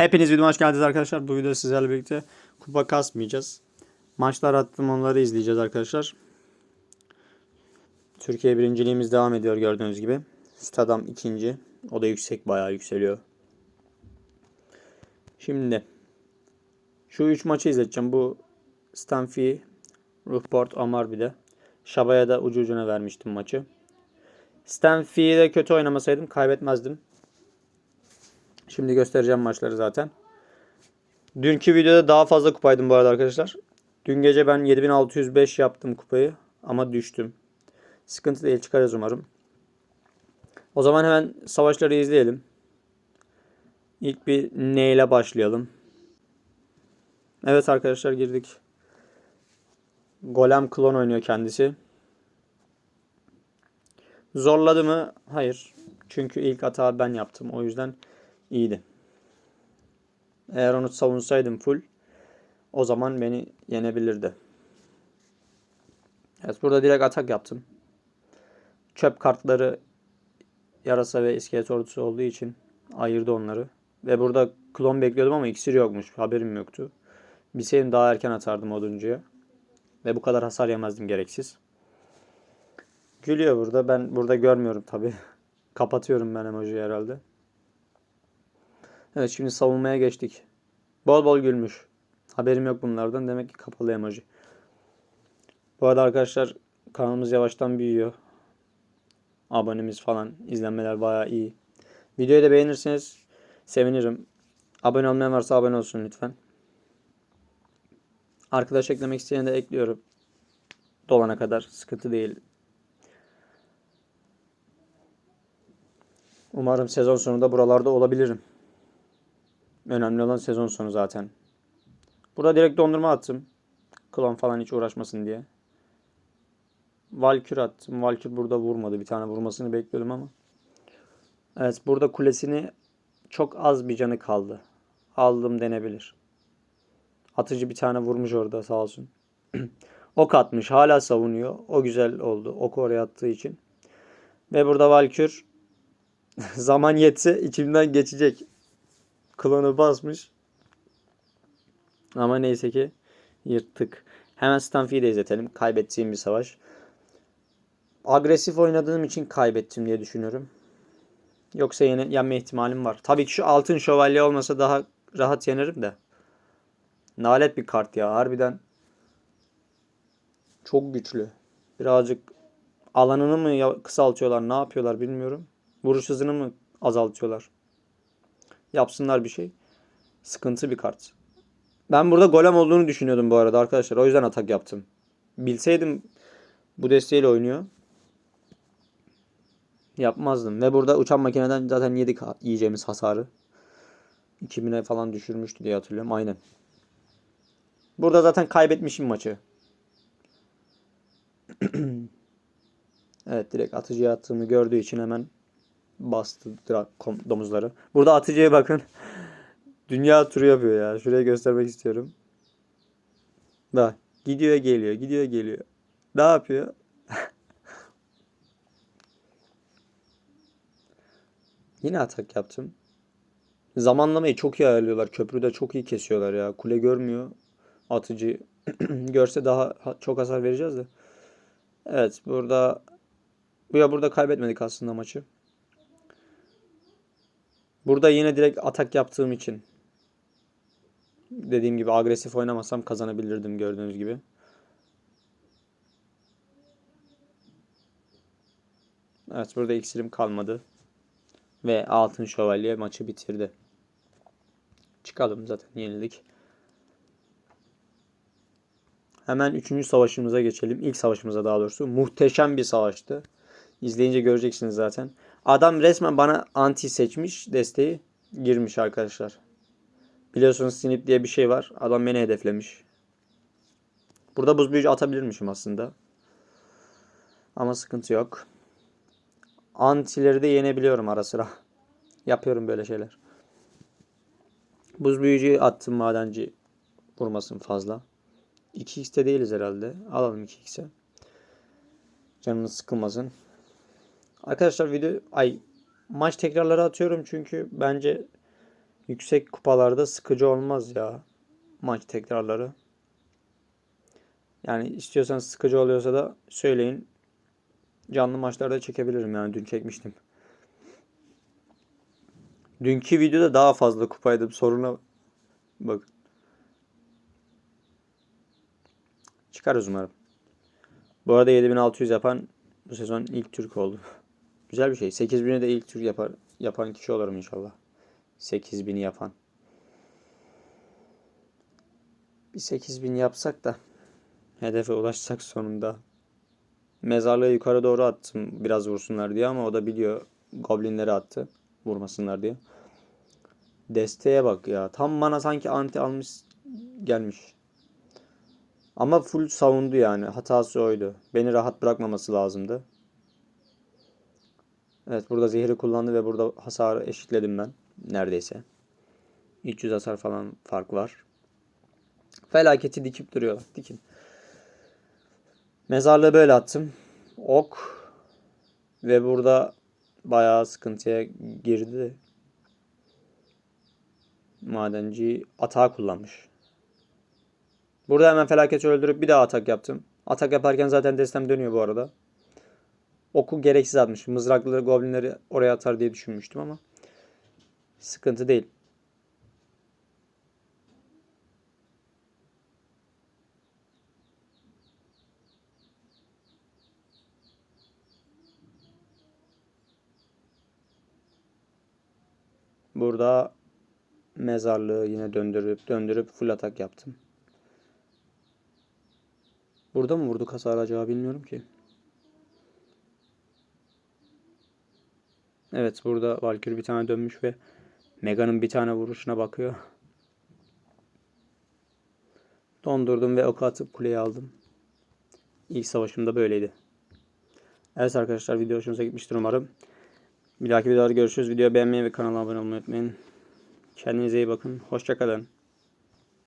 Hepiniz videoma hoş geldiniz arkadaşlar. Bu videoda sizlerle birlikte kupa kasmayacağız. Maçlar attım onları izleyeceğiz arkadaşlar. Türkiye birinciliğimiz devam ediyor gördüğünüz gibi. Stadam ikinci. O da yüksek bayağı yükseliyor. Şimdi şu üç maçı izleteceğim. Bu Stanfi, Ruhport, Amar bir de. Şaba'ya da ucu ucuna vermiştim maçı. Stanfi'yi de kötü oynamasaydım kaybetmezdim. Şimdi göstereceğim maçları zaten. Dünkü videoda daha fazla kupaydım bu arada arkadaşlar. Dün gece ben 7605 yaptım kupayı ama düştüm. Sıkıntı değil çıkarız umarım. O zaman hemen savaşları izleyelim. İlk bir ne ile başlayalım. Evet arkadaşlar girdik. Golem klon oynuyor kendisi. Zorladı mı? Hayır. Çünkü ilk hata ben yaptım. O yüzden iyiydi. Eğer onu savunsaydım full o zaman beni yenebilirdi. Evet burada direkt atak yaptım. Çöp kartları yarasa ve iskelet ordusu olduğu için ayırdı onları. Ve burada klon bekliyordum ama iksir yokmuş. Haberim yoktu. Bilseydim daha erken atardım oduncuya. Ve bu kadar hasar yemezdim gereksiz. Gülüyor burada. Ben burada görmüyorum tabi. Kapatıyorum ben emojiyi herhalde. Evet şimdi savunmaya geçtik. Bol bol gülmüş. Haberim yok bunlardan. Demek ki kapalı emoji. Bu arada arkadaşlar kanalımız yavaştan büyüyor. Abonemiz falan izlenmeler bayağı iyi. Videoyu da beğenirseniz sevinirim. Abone olmayan varsa abone olsun lütfen. Arkadaş eklemek isteyeni de ekliyorum. Dolana kadar sıkıntı değil. Umarım sezon sonunda buralarda olabilirim. Önemli olan sezon sonu zaten. Burada direkt dondurma attım. Klon falan hiç uğraşmasın diye. Valkür attım. Valkür burada vurmadı. Bir tane vurmasını bekliyordum ama. Evet burada kulesini çok az bir canı kaldı. Aldım denebilir. Atıcı bir tane vurmuş orada sağ olsun. ok atmış. Hala savunuyor. O güzel oldu. Ok oraya attığı için. Ve burada Valkür zaman yetse içimden geçecek. Klonu basmış. Ama neyse ki yırttık. Hemen Stanfi'yi de izletelim. Kaybettiğim bir savaş. Agresif oynadığım için kaybettim diye düşünüyorum. Yoksa yine yenme ihtimalim var. Tabii ki şu altın şövalye olmasa daha rahat yenerim de. Nalet bir kart ya harbiden. Çok güçlü. Birazcık alanını mı kısaltıyorlar ne yapıyorlar bilmiyorum. Vuruş hızını mı azaltıyorlar. Yapsınlar bir şey. Sıkıntı bir kart. Ben burada golem olduğunu düşünüyordum bu arada arkadaşlar. O yüzden atak yaptım. Bilseydim bu desteğiyle oynuyor. Yapmazdım. Ve burada uçan makineden zaten yedik yiyeceğimiz hasarı. 2000'e falan düşürmüştü diye hatırlıyorum. Aynen. Burada zaten kaybetmişim maçı. evet direkt atıcıya attığımı gördüğü için hemen bastı domuzları. Burada atıcıya bakın. Dünya turu yapıyor ya. Şuraya göstermek istiyorum. Bak. Gidiyor geliyor. Gidiyor geliyor. Ne yapıyor? Yine atak yaptım. Zamanlamayı çok iyi ayarlıyorlar. Köprüde çok iyi kesiyorlar ya. Kule görmüyor. Atıcı görse daha çok hasar vereceğiz de. Evet burada bu ya burada kaybetmedik aslında maçı. Burada yine direkt atak yaptığım için dediğim gibi agresif oynamasam kazanabilirdim gördüğünüz gibi. Evet burada iksirim kalmadı. Ve altın şövalye maçı bitirdi. Çıkalım zaten yenildik. Hemen 3. savaşımıza geçelim. İlk savaşımıza daha doğrusu. Muhteşem bir savaştı. İzleyince göreceksiniz zaten. Adam resmen bana anti seçmiş desteği girmiş arkadaşlar. Biliyorsunuz sinip diye bir şey var. Adam beni hedeflemiş. Burada buz büyücü atabilirmişim aslında. Ama sıkıntı yok. Antileri de yenebiliyorum ara sıra. Yapıyorum böyle şeyler. Buz büyücüyü attım madenci vurmasın fazla. 2x'te değiliz herhalde. Alalım 2x'e. Canınız sıkılmasın. Arkadaşlar video ay maç tekrarları atıyorum çünkü bence Yüksek kupalarda sıkıcı olmaz ya maç tekrarları. Yani istiyorsanız sıkıcı oluyorsa da söyleyin. Canlı maçlarda çekebilirim yani dün çekmiştim. Dünkü videoda daha fazla kupaydı. Soruna bak. Çıkarız umarım. Bu arada 7600 yapan bu sezon ilk Türk oldu. Güzel bir şey. 8000'i de ilk Türk yapar, yapan kişi olurum inşallah. 8000'i yapan. Bir 8000 yapsak da hedefe ulaşsak sonunda. Mezarlığı yukarı doğru attım biraz vursunlar diye ama o da biliyor goblinleri attı vurmasınlar diye. Desteğe bak ya. Tam bana sanki anti almış gelmiş. Ama full savundu yani. Hatası oydu. Beni rahat bırakmaması lazımdı. Evet burada zehri kullandı ve burada hasarı eşitledim ben. Neredeyse. 300 hasar falan fark var. Felaketi dikip duruyorlar. Dikin. Mezarlığı böyle attım. Ok. Ve burada bayağı sıkıntıya girdi. Madenci atağı kullanmış. Burada hemen felaketi öldürüp bir daha atak yaptım. Atak yaparken zaten destem dönüyor bu arada. Oku gereksiz atmış. Mızraklı goblinleri oraya atar diye düşünmüştüm ama sıkıntı değil. Burada mezarlığı yine döndürüp döndürüp full atak yaptım. Burada mı vurduk hasar acaba bilmiyorum ki. Evet burada Valkyrie bir tane dönmüş ve Mega'nın bir tane vuruşuna bakıyor. Dondurdum ve oku atıp kuleyi aldım. İlk savaşımda böyleydi. Evet arkadaşlar video hoşunuza gitmiştir umarım. Bir dahaki videoda görüşürüz. Videoyu beğenmeyi ve kanala abone olmayı unutmayın. Kendinize iyi bakın. Hoşçakalın.